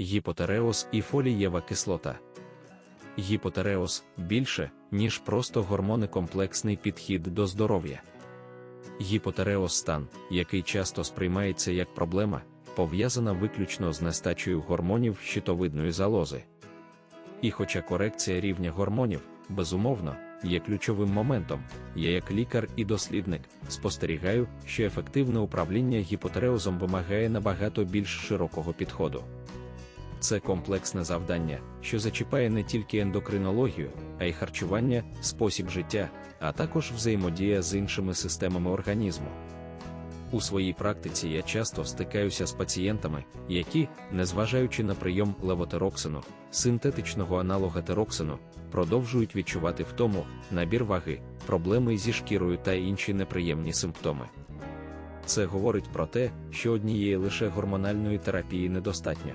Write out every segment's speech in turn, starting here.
гіпотереоз і фолієва кислота. Гіпотереоз більше, ніж просто гормонекомплексний підхід до здоров'я. Гіпотереоз стан, який часто сприймається як проблема, пов'язана виключно з нестачею гормонів щитовидної залози. І хоча корекція рівня гормонів, безумовно, є ключовим моментом, я як лікар і дослідник спостерігаю, що ефективне управління гіпотереозом вимагає набагато більш широкого підходу. Це комплексне завдання, що зачіпає не тільки ендокринологію, а й харчування, спосіб життя, а також взаємодія з іншими системами організму. У своїй практиці я часто стикаюся з пацієнтами, які, незважаючи на прийом левотероксину, синтетичного аналога тероксину, продовжують відчувати втому, набір ваги, проблеми зі шкірою та інші неприємні симптоми. Це говорить про те, що однієї лише гормональної терапії недостатньо.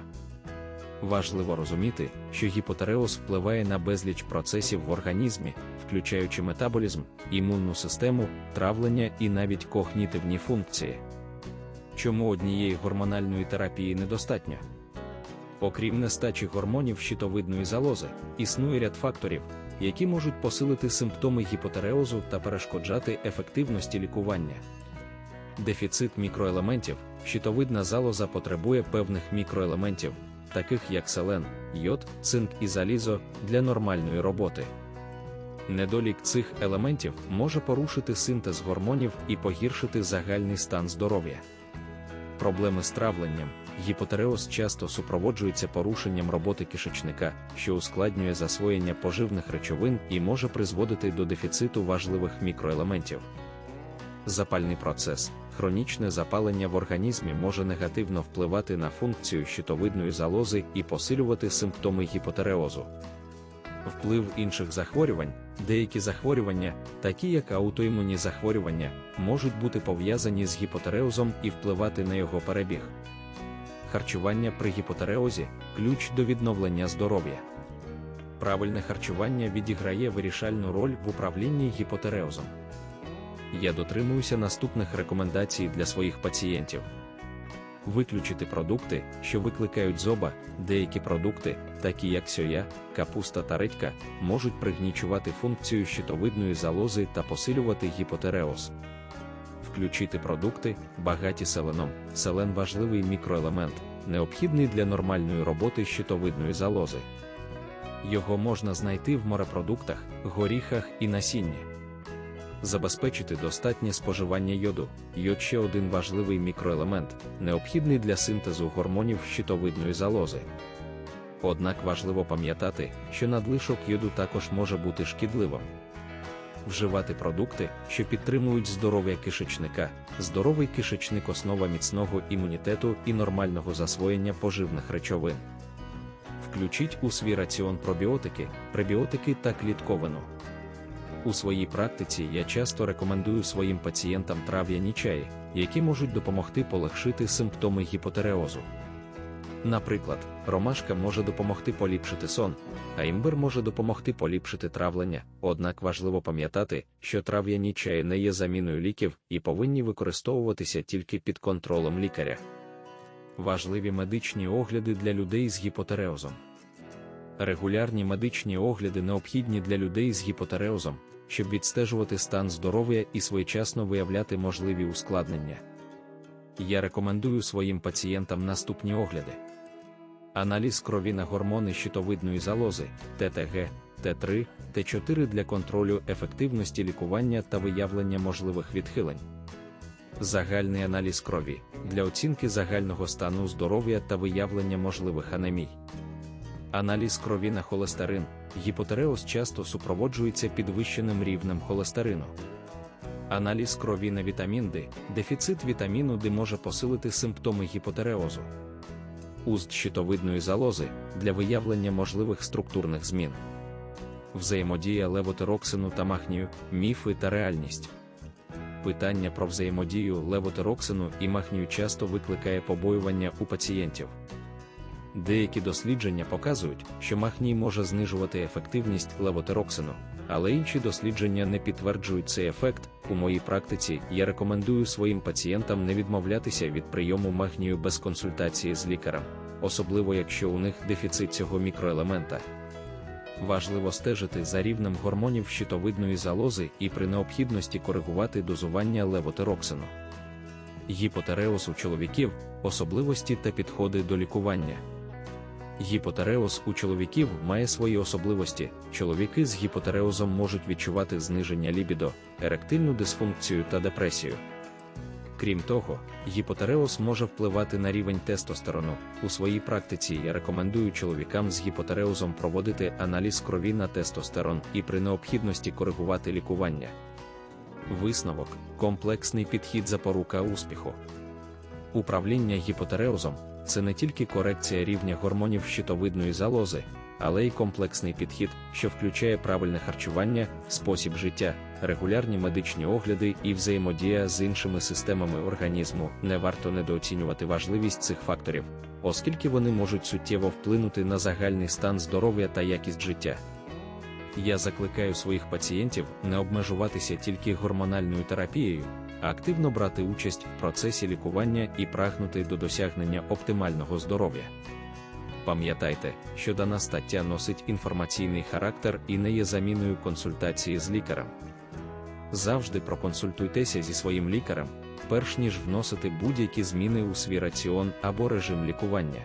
Важливо розуміти, що гіпотереоз впливає на безліч процесів в організмі, включаючи метаболізм, імунну систему, травлення і навіть когнітивні функції. Чому однієї гормональної терапії недостатньо? Окрім нестачі гормонів щитовидної залози, існує ряд факторів, які можуть посилити симптоми гіпотереозу та перешкоджати ефективності лікування. Дефіцит мікроелементів, щитовидна залоза потребує певних мікроелементів, таких як селен, йод, цинк і залізо, для нормальної роботи. Недолік цих елементів може порушити синтез гормонів і погіршити загальний стан здоров'я. Проблеми з травленням, гіпотереоз часто супроводжується порушенням роботи кишечника, що ускладнює засвоєння поживних речовин і може призводити до дефіциту важливих мікроелементів. Запальний процес, хронічне запалення в організмі може негативно впливати на функцію щитовидної залози і посилювати симптоми гіпотереозу. Вплив інших захворювань, деякі захворювання, такі як аутоімунні захворювання, можуть бути пов'язані з гіпотереозом і впливати на його перебіг. Харчування при гіпотереозі ключ до відновлення здоров'я. Правильне харчування відіграє вирішальну роль в управлінні гіпотереозом я дотримуюся наступних рекомендацій для своїх пацієнтів. Виключити продукти, що викликають зоба, деякі продукти, такі як сьоя, капуста та редька, можуть пригнічувати функцію щитовидної залози та посилювати гіпотереоз. Включити продукти, багаті селеном. Селен важливий мікроелемент, необхідний для нормальної роботи щитовидної залози. Його можна знайти в морепродуктах, горіхах і насінні забезпечити достатнє споживання йоду. Йод ще один важливий мікроелемент, необхідний для синтезу гормонів щитовидної залози. Однак важливо пам'ятати, що надлишок йоду також може бути шкідливим. Вживати продукти, що підтримують здоров'я кишечника, здоровий кишечник основа міцного імунітету і нормального засвоєння поживних речовин. Включіть у свій раціон пробіотики, пребіотики та клітковину. У своїй практиці я часто рекомендую своїм пацієнтам трав'яні чаї, які можуть допомогти полегшити симптоми гіпотереозу. Наприклад, ромашка може допомогти поліпшити сон, а імбир може допомогти поліпшити травлення, однак важливо пам'ятати, що трав'яні чаї не є заміною ліків і повинні використовуватися тільки під контролем лікаря. Важливі медичні огляди для людей з гіпотереозом. Регулярні медичні огляди необхідні для людей з гіпотереозом, щоб відстежувати стан здоров'я і своєчасно виявляти можливі ускладнення. Я рекомендую своїм пацієнтам наступні огляди: аналіз крові на гормони щитовидної залози, ТТГ, Т3, Т4 для контролю ефективності лікування та виявлення можливих відхилень. Загальний аналіз крові для оцінки загального стану здоров'я та виявлення можливих анемій. Аналіз крові на холестерин, гіпотереоз часто супроводжується підвищеним рівнем холестерину. Аналіз крові на вітамін Д, дефіцит вітаміну Д може посилити симптоми гіпотереозу. Уст щитовидної залози для виявлення можливих структурних змін. Взаємодія левотероксину та махнію, міфи та реальність. Питання про взаємодію левотероксину і махнію часто викликає побоювання у пацієнтів. Деякі дослідження показують, що махній може знижувати ефективність левотероксину, але інші дослідження не підтверджують цей ефект. У моїй практиці я рекомендую своїм пацієнтам не відмовлятися від прийому магнію без консультації з лікарем. особливо якщо у них дефіцит цього мікроелемента. Важливо стежити за рівнем гормонів щитовидної залози і при необхідності коригувати дозування левотироксину. Гіпотереоз у чоловіків, особливості та підходи до лікування. Гіпотереоз у чоловіків має свої особливості. Чоловіки з гіпотереозом можуть відчувати зниження лібідо, еректильну дисфункцію та депресію. Крім того, гіпотереоз може впливати на рівень тестостерону. У своїй практиці я рекомендую чоловікам з гіпотереозом проводити аналіз крові на тестостерон і при необхідності коригувати лікування. Висновок комплексний підхід запорука успіху. Управління гіпотереозом це не тільки корекція рівня гормонів щитовидної залози, але й комплексний підхід, що включає правильне харчування, спосіб життя, регулярні медичні огляди і взаємодія з іншими системами організму. Не варто недооцінювати важливість цих факторів, оскільки вони можуть суттєво вплинути на загальний стан здоров'я та якість життя. Я закликаю своїх пацієнтів не обмежуватися тільки гормональною терапією, активно брати участь в процесі лікування і прагнути до досягнення оптимального здоров'я. Пам'ятайте, що дана стаття носить інформаційний характер і не є заміною консультації з лікарем. Завжди проконсультуйтеся зі своїм лікарем, перш ніж вносити будь-які зміни у свій раціон або режим лікування.